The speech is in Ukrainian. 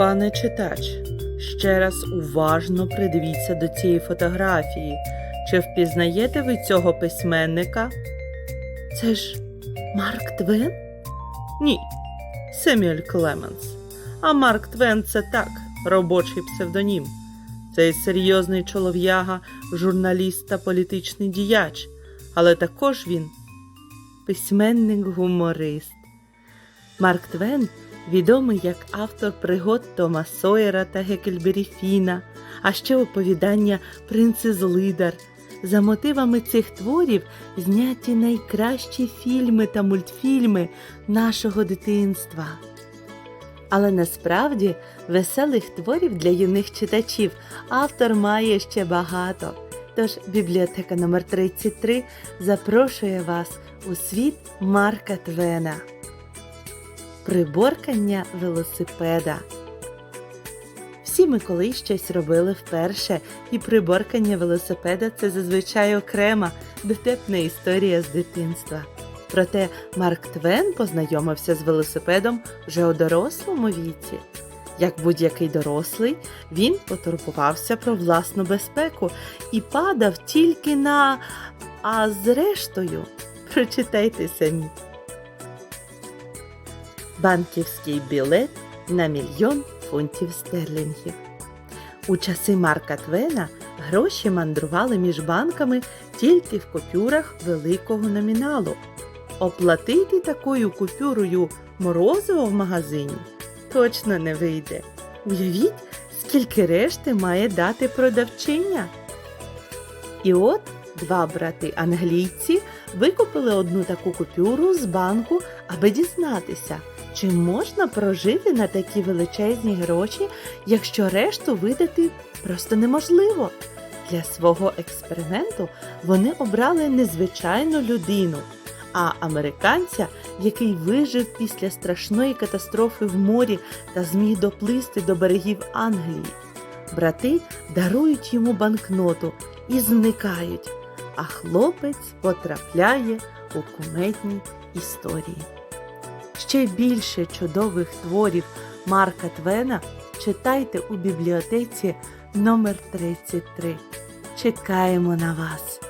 Пане читач, ще раз уважно придивіться до цієї фотографії. Чи впізнаєте ви цього письменника? Це ж Марк Твен? Ні, Семюель Клеменс. А Марк Твен це так, робочий псевдонім. Цей серйозний чолов'яга, журналіст та політичний діяч, але також він письменник-гуморист. Марк Твен відомий як автор пригод Тома Сойера та Гекельбері Фіна, а ще оповідання Принцес Лидар. За мотивами цих творів зняті найкращі фільми та мультфільми нашого дитинства. Але насправді веселих творів для юних читачів автор має ще багато. Тож бібліотека номер 33 запрошує вас у світ Марка Твена. Приборкання велосипеда. Всі ми колись щось робили вперше, і приборкання велосипеда це зазвичай окрема, дотепна історія з дитинства. Проте Марк Твен познайомився з велосипедом вже у дорослому віці. Як будь-який дорослий, він потурбувався про власну безпеку і падав тільки на. А зрештою, прочитайте самі. Банківський білет на мільйон фунтів стерлінгів. У часи Марка Твена гроші мандрували між банками тільки в купюрах великого номіналу. Оплатити такою купюрою морозиво в магазині точно не вийде. Уявіть, скільки решти має дати продавчиня. І от два брати англійці викупили одну таку купюру з банку, аби дізнатися, чи можна прожити на такі величезні гроші, якщо решту видати просто неможливо. Для свого експерименту вони обрали незвичайну людину, а американця, який вижив після страшної катастрофи в морі та зміг доплисти до берегів Англії. Брати дарують йому банкноту і зникають, а хлопець потрапляє у куметні історії. Ще більше чудових творів Марка Твена читайте у бібліотеці номер 33. Чекаємо на вас!